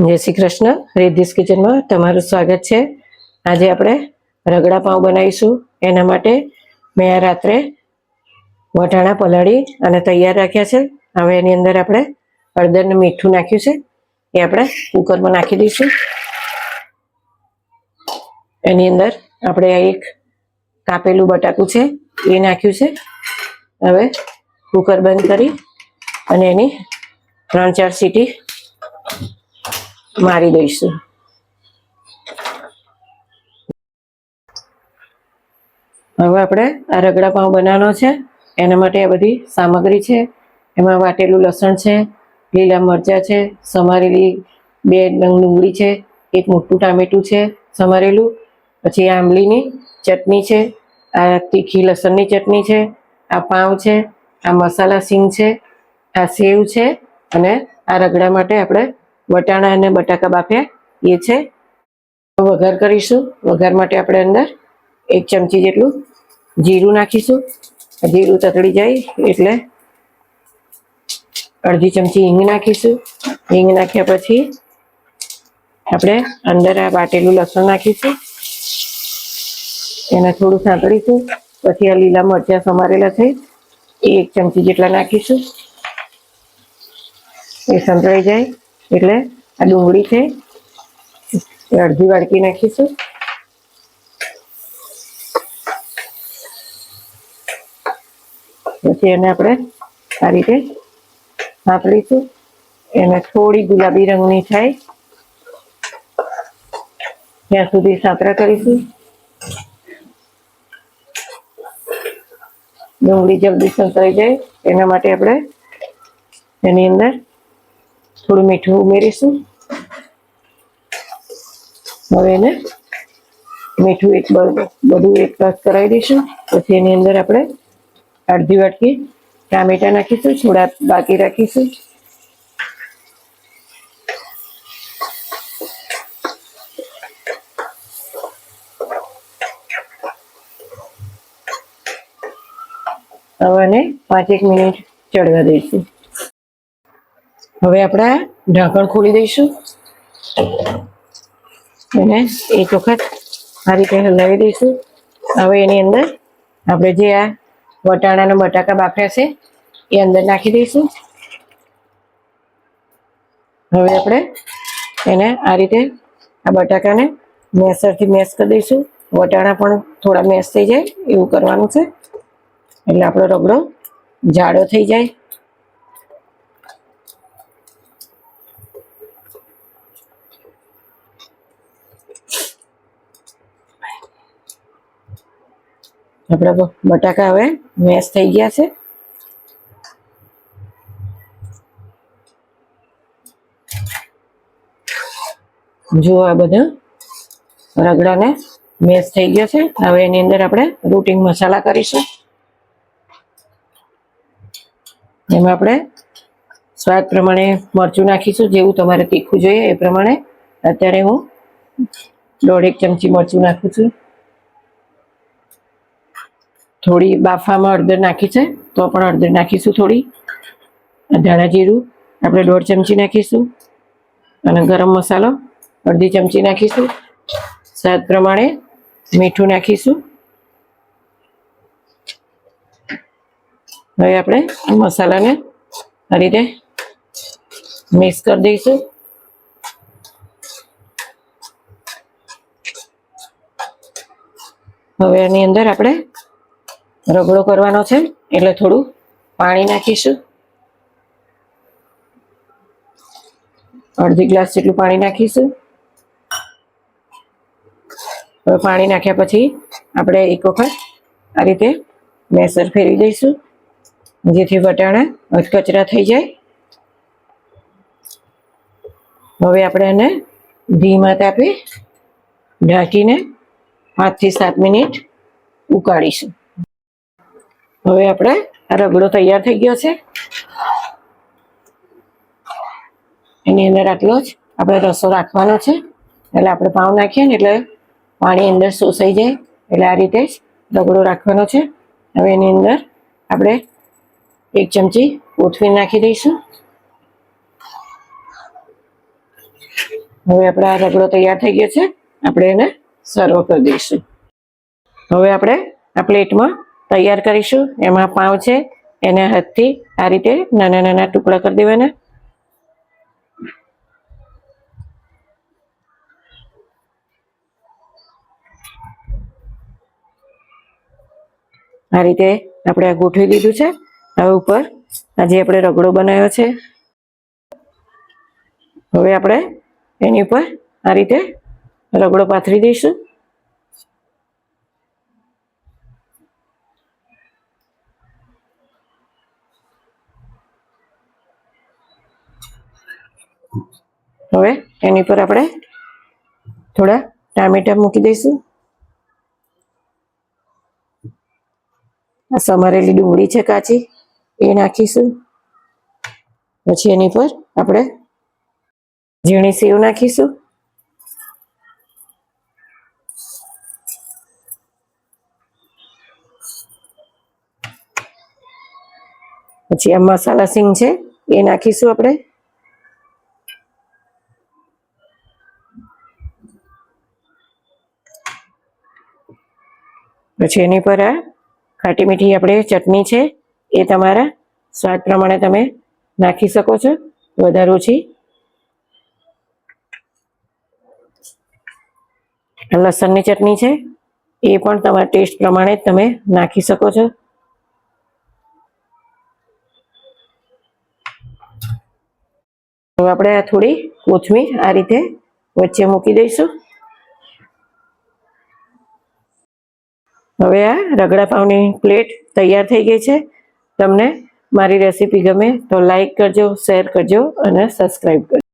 જય શ્રી કૃષ્ણ રિદ્ધિસ કિચનમાં તમારું સ્વાગત છે. આજે આપણે રગડા પાઉં બનાવીશું. એના માટે મેં આ રાત્રે વટાણા પલાળી અને તૈયાર રાખ્યા છે. હવે એની અંદર આપણે હળદરને મીઠું નાખ્યું છે. એ આપણે કુકરમાં નાખી દઈશું. એની અંદર આપણે એક કાપેલું બટાકું છે, એ નાખ્યું છે. હવે કુકર બંધ કરી અને એની ત્રણ ચાર સીટી મારી દઈશું. હવે આપણે આ રગડા પાઉં બનાવવાનો છે. એના માટે આ બધી સામગ્રી છે. એમાં વાટેલું લસણ છે, લીલા મરચાં છે, સમારેલી બે નંગ ડુંગળી છે, એક મોટું ટામેટું છે, સમારેલું. પછી આંબલીની ચટણી છે, આ તીખી લસણની ચટણી છે, આ પાઉં છે, આ મસાલા સિંગ છે, આ સેવ છે, અને આ રગડા માટે આપણે વટાણા અને બટાકા બાફ્યા એ છે. વઘાર કરીશું. વઘાર માટે આપણે અંદર એક ચમચી જેટલું જીરું નાખીશું. જીરું તતડી જાય એટલે અડધી ચમચી હિંગ નાખીશું. હિંગ નાખ્યા પછી આપણે અંદર આ બાટેલું લસણ નાખીશું. એને થોડું સાંતળીશું પછી આ લીલા મરચાં સમારેલા છે. એ એક ચમચી જેટલા નાખીશું. એ સંતળાઈ જાય. એટલે આ ડુંગળી છે, એ અડધી વાડકી નાખીશું. પછી એને આપણે આ રીતે સાંતળીશું એને થોડી ગુલાબી રંગની થાય. ત્યાં સુધી સાંતરા કરીશું. ડુંગળી જલ્દી સંતરાઈ જાય. એના માટે આપણે એની અંદર થોડું મીઠું ઉમેરીશું. હવે એને મીઠું એક બધું એક રસ કરાવી દઈશું. પછી એની અંદર આપણે અડધી વાટકી ટામેટા નાખીશું, થોડા બાકી રાખીશું. હવે એને પાંચેક મિનિટ ચડવા દઈશું. હવે આપણે ઢાંકણ ખોલી દઈશું. એને એક વખત આ રીતે હલાવી દઈશું. હવે એની અંદર આપણે જે આ વટાણાના બટાકા બાફ્યા છે, એ અંદર નાખી દઈશું. હવે આપણે એને આ રીતે આ બટાકાને મેસરથી મેસ કરી દઈશું. વટાણા પણ થોડા મેસ થઈ જાય એવું કરવાનું છે. એટલે આપણો રગડો જાડો થઈ જાય. આપણા બટાકા હવે મેશ થઈ ગયા છે. જો આ બધા રગડાને મેશ થઈ ગયો છે. હવે એની અંદર આપણે રૂટિંગ મસાલા કરીશું. એમાં આપણે સ્વાદ પ્રમાણે મરચું નાખીશું, જેવું તમારે તીખું જોઈએ એ પ્રમાણે. અત્યારે હું દોઢેક ચમચી મરચું નાખું છું. થોડી બાફામાં હળદર નાખી છે, તો પણ હળદર નાખીશું થોડી. ધાણા જીરું આપણે દોઢ ચમચી નાખીશું. અને ગરમ મસાલો અડધી ચમચી નાખીશું. સ્વાદ પ્રમાણે મીઠું નાખીશું. હવે આપણે મસાલાને આ રીતે મિક્સ કરી દઈશું. હવે એની અંદર આપણે રગડો કરવાનો છે. એટલે થોડું પાણી નાખીશું. અડધી ગ્લાસ જેટલું પાણી નાખીશું. હવે પાણી નાખ્યા પછી આપણે એક વખત આ રીતે મેસર ફેરવી દઈશું. જેથી વટાણા કચરા થઈ જાય. હવે આપણે એને ધીમા તાપે ઢાંકીને પાંચથી સાત મિનિટ ઉકાળીશું. હવે આપણે રગડો તૈયાર થઈ ગયો છે. એની અંદર આટલો જ આપણે રસો રાખવાનો છે. એટલે આપણે પાઉં નાખીએ ને એટલે પાણી અંદર શોષાઈ જાય. એટલે આ રીતે જ રગડો રાખવાનો છે. હવે એની અંદર આપણે એક ચમચી કોથમીર નાખી દઈશું. હવે આપણે આ રગડો તૈયાર થઈ ગયો છે. આપણે એને સર્વ કરી દઈશું. હવે આપણે આ પ્લેટમાં તૈયાર કરીશું. એમાં પાવ છે. એને હાથથી આ રીતે નાના નાના ટુકડા કરી દેવાના. આ રીતે આપણે આ ગોઠવી દીધું છે. હવે ઉપર આજે આપણે રગડો બનાવ્યો છે, હવે આપણે એની ઉપર આ રીતે રગડો પાથરી દઈશું. હવે એની પર આપણે થોડા ટામેટા મૂકી દઈશું. આ સમારેલી ડુંગળી છે કાચી, એ નાખીશું. પછી એની પર આપણે ઝીણી સેવ નાખીશું. પછી આ મસાલા સિંગ છે, એ નાખીશું આપણે. પછી એની પર આ ખાટી મીઠી આપણે ચટણી છે, એ તમારા સ્વાદ પ્રમાણે તમે નાખી શકો છો. વધારે ઓછી લસણની ચટણી છે, એ પણ તમારા ટેસ્ટ પ્રમાણે તમે નાખી શકો છો. આપણે આ થોડી કોથમીર આ રીતે વચ્ચે મૂકી દઈશું. હવે આ રગડા પાઉની પ્લેટ તૈયાર થઈ ગઈ છે. તમને મારી રેસીપી ગમે તો લાઈક કરજો, શેર કરજો અને સબસ્ક્રાઈબ કરજો.